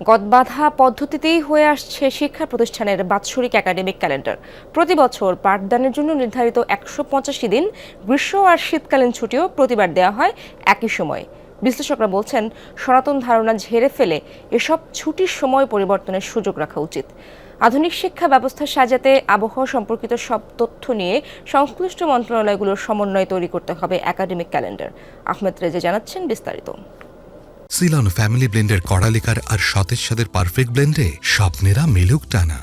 গদবাধা পদ্ধতিতেই হয়ে আসছে শিক্ষা প্রতিষ্ঠানের বাৎসরিক একাডেমিক ক্যালেন্ডার। প্রতি বছর পাঠদানের জন্য নির্ধারিত একশো পঁচাশি দিন গ্রীষ্ম আর শীতকালীন ছুটিও প্রতিবার দেওয়া হয় একই সময়ে। বিশ্লেষকরা বলছেন, সনাতন ধারণা ঝেড়ে ফেলে এসব ছুটির সময় পরিবর্তনের সুযোগ রাখা উচিত। আধুনিক শিক্ষা ব্যবস্থা সাজাতে আবহাওয়া সম্পর্কিত সব তথ্য নিয়ে সংশ্লিষ্ট মন্ত্রণালয়গুলোর সমন্বয় তৈরি করতে হবে একাডেমিক ক্যালেন্ডার। আহমেদ রেজা জানাচ্ছেন বিস্তারিত। সিলন ফ্যামিলি ব্লেন্ডের কড়ালিকার আর সতেজ সাদের পারফেক্ট ব্লেন্ডে স্বপ্নেরা মেলুক টানা।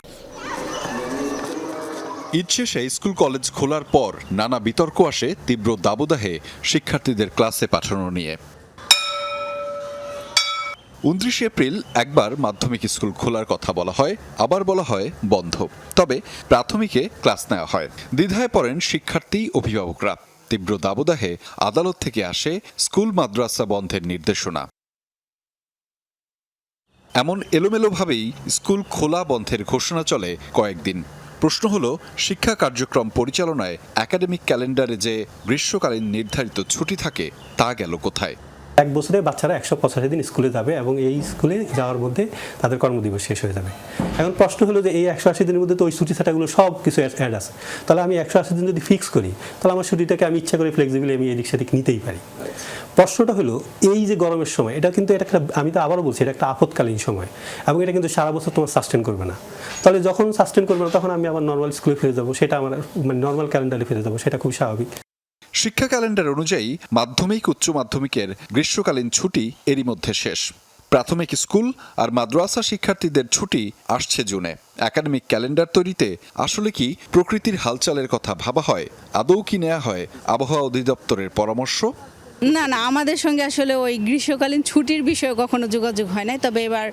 ঈদ শেষে স্কুল কলেজ খোলার পর নানা বিতর্ক আসে তীব্র দাবদাহে শিক্ষার্থীদের ক্লাসে পাঠানো নিয়ে। উনত্রিশে এপ্রিল একবার মাধ্যমিক স্কুল খোলার কথা বলা হয়, আবার বলা হয় বন্ধ। তবে প্রাথমিকে ক্লাস নেওয়া হয়। দ্বিধায় পড়েন শিক্ষার্থী, অভিভাবকরা। তীব্র দাবদাহে আদালত থেকে আসে স্কুল মাদ্রাসা বন্ধের নির্দেশনা। এমন এলোমেলোভাবেই স্কুল খোলা বন্ধের ঘোষণা চলে কয়েকদিন। প্রশ্ন হল, শিক্ষা কার্যক্রম পরিচালনায় একাডেমিক ক্যালেন্ডারে যে গ্রীষ্মকালীন নির্ধারিত ছুটি থাকে, তা গেল কোথায়? এক বছরে বাচ্চারা একশো পঁচাশি দিন স্কুলে যাবে এবং এই স্কুলে যাওয়ার মধ্যে তাদের কর্মদিবস শেষ হয়ে যাবে। এখন প্রশ্ন হলো যে এই একশো আশি দিনের মধ্যে তো ওই ছুটি ছাটাগুলো সব কিছু অ্যাড আছে। তাহলে আমি একশো আশি দিন যদি ফিক্স করি, তাহলে আমার ছুটিটাকে আমি ইচ্ছা করে ফ্লেক্সিবিলি আমি এদিক সেদিক নিতেই পারি। প্রশ্নটা হলো, এই যে গরমের সময়, এটা কিন্তু এটা একটা, আমি তো আবারও বলছি, এটা একটা আপৎকালীন সময় এবং এটা কিন্তু সারা বছর তোমার সাস্টেন করবে না। তাহলে যখন সাস্টেন করবে না, তখন আমি আবার নর্মাল স্কুলে ফিরে যাব, সেটা আমার মানে নর্মাল ক্যালেন্ডারে ফিরে যাব, সেটা খুব স্বাভাবিক। শিক্ষা ক্যালেন্ডার অনুযায়ী মাধ্যমিক, উচ্চ মাধ্যমিকের গ্রীষ্মকালীন ছুটি এরই মধ্যে শেষ। প্রাথমিক স্কুল আর মাদ্রাসা শিক্ষার্থীদের ছুটি আসছে জুনে। একাডেমিক ক্যালেন্ডার তৈরিতে আসলে কি প্রকৃতির হালচালের কথা ভাবা হয়, আদৌ কি নেওয়া হয় আবহাওয়া অধিদপ্তরের পরামর্শ? না না, আমাদের সঙ্গে আসলে ওই গ্রীষ্মকালীন ছুটির বিষয়ে কখনো যোগাযোগ হয় নাই। তবে এবার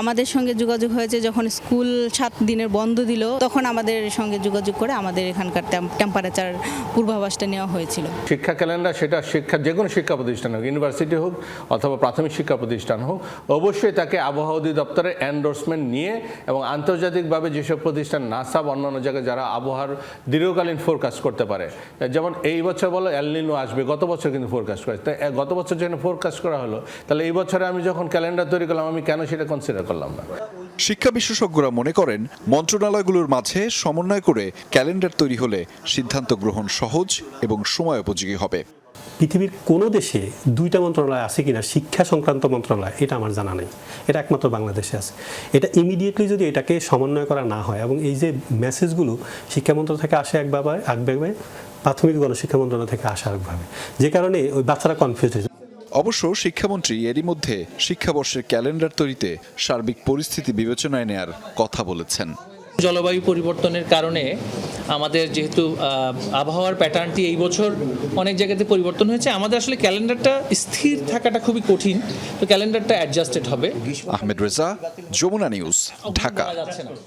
আমাদের সঙ্গে যোগাযোগ হয়েছে যখন স্কুল সাত দিনের বন্ধ দিল, তখন আমাদের সঙ্গে যোগাযোগ করে আমাদের এখানকার টেম্পারেচার পূর্বাভাসটা নেওয়া হয়েছিল। শিক্ষা ক্যালেন্ডার সেটা শিক্ষা, যে কোনো শিক্ষা প্রতিষ্ঠান হোক ইউনিভার্সিটি হোক অথবা প্রাথমিক শিক্ষা প্রতিষ্ঠান হোক, অবশ্যই তাকে আবহাওয়া অধিদপ্তরের এন্ডোর্সমেন্ট নিয়ে এবং আন্তর্জাতিকভাবে যেসব প্রতিষ্ঠান নাসা বা অন্যান্য জায়গায় যারা আবহাওয়ার দীর্ঘকালীন ফোরকাস্ট করতে পারে, যেমন এই বছর বলো এলনিনো আসবে, গত বছর কিন্তু ফোরকাস্ট করে তাই গত বছর যখন ফোরকাস্ট করা হলো তাহলে এই বছরে আমি যখন ক্যালেন্ডার তৈরি করলাম আমি কেন সেটা কনসিডার করলাম না? শিক্ষা বিশেষজ্ঞরা মনে করেন মন্ত্রণালয়গুলোর মাঝে সমন্বয় করে ক্যালেন্ডার তৈরি হলে সিদ্ধান্ত গ্রহণ সহজ এবং সময় উপযোগী হবে। পৃথিবীর কোনো দেশে দুইটা মন্ত্রণালয় আছে কিনা শিক্ষা সংক্রান্ত মন্ত্রণালয় এটা আমার জানা নেই। এটা একমাত্র বাংলাদেশে আছে। এটা ইমিডিয়েটলি যদি এটাকে সমন্বয় করা না হয় এবং এই যে মেসেজগুলো শিক্ষা মন্ত্রণালয় থেকে আসে এক ব্যাপারে এক একভাবে প্রাথমিক গণশিক্ষা মন্ত্রণালয় থেকে আসে আরেকভাবে। যে কারণে ওই বাচ্চারা কনফিউজ হয়েছে অবশ্য শিক্ষামন্ত্রী এরই মধ্যে শিক্ষাবর্ষের ক্যালেন্ডার তৈরিতে সার্বিক পরিস্থিতি বিবেচনায় নেয়ার কথা বলেছেন। জলবায়ু পরিবর্তনের কারণে আমাদের যেহেতু আবহাওয়ার প্যাটার্নটি এই বছর অনেক জায়গাতে পরিবর্তন হয়েছে। আমাদের আসলে ক্যালেন্ডারটা স্থির থাকাটা খুবই কঠিন। তো ক্যালেন্ডারটা অ্যাডজাস্টেড হবে। আহমেদ রেজা যমুনা নিউজ ঢাকা।